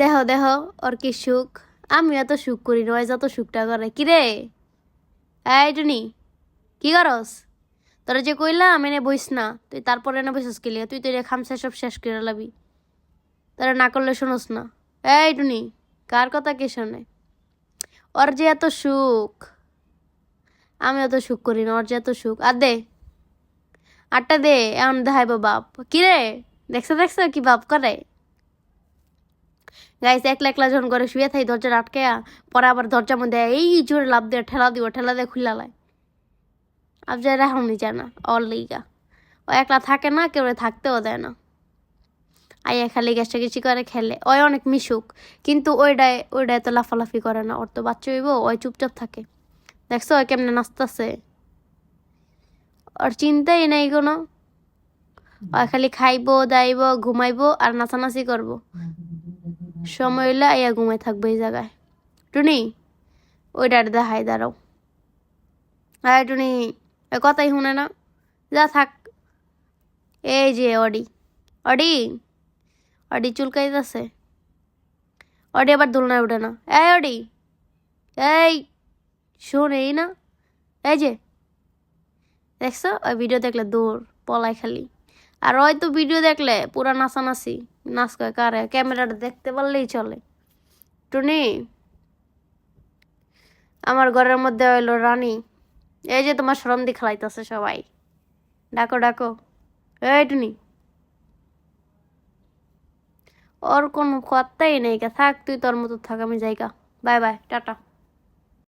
দেহ দেহ, ওর কি সুখ? আমি এত সুখ করি নয় যত সুখটা করে। কিরে এই টুনি, কি করস? তোরা যে কইলাম, এনে বইস না। তুই তারপরে এনে বসিস কি তুই তো খামসা সব শেষ করে লাবি। তোরা না করলে শোনস না। এই টুনি, কার কথা কে শোনে? ওর যে এত সুখ, আমি অত সুখ করি না, ওর যে এত সুখ। আর দে, আটটা দে, এমন দেখাইব বাপ। কিরে দেখছ দেখছ কি বাপ করে? গাইস একলা একলা যখন করে শুয়ে থাই দরজা আটকে পরে আবার দরজার মধ্যে এই জোরে লাভ দিয়ে, ঠেলা দিব ঠেলা দিয়ে খুললা লাই। যাই রাখুনি যায় না অল লিগা। ও একলা থাকে না, কেউ থাকতেও দেয় না। আইয়া খালি গেছে গেছি করে, খেলে। ওই অনেক মিশুক, কিন্তু ওইটায় ওইটায় তো লাফালাফি করে না। ওর তো বাচ্চা হইব, ওই চুপচাপ থাকে। দেখছ ওই কেমনে নাচতেছে? ওর চিন্তাই নাই কোনো। খালি খাইবো, দাইবো, ঘুমাইবো আর নাচানাচি করব। সময় হইলে আইয়া ঘুমাই থাকব এই জায়গায়। টুনি ওইটার দেখাই দাঁড়াও। হ্যাঁ টুনি কথাই শুনে না যা থাক। এই যে অডি। অডি অডি চুলকাইতেছে। অডি আবার দোলনায় ওঠে না। এই অডি, এই, শোন, এই না। এই যে, দেখছ? ওই ভিডিও দেখলে দৌড়, পলাই খালি। আর হয়তো ভিডিও দেখলে পুরা নাচানাচি। নাচ করে কারে, ক্যামেরাটা দেখতে পারলেই চলে। টুনি, আমার ঘরের মধ্যে হইল রানী। এই যে তোমার সরম দি খেলাইতেছে সবাই। ডাকো ডাকো। এই টুনি। ওর কোনো কথাই নেই থাক, তুই তোর মতো থাক, আমি জায়গা বাই বাই, টাটা।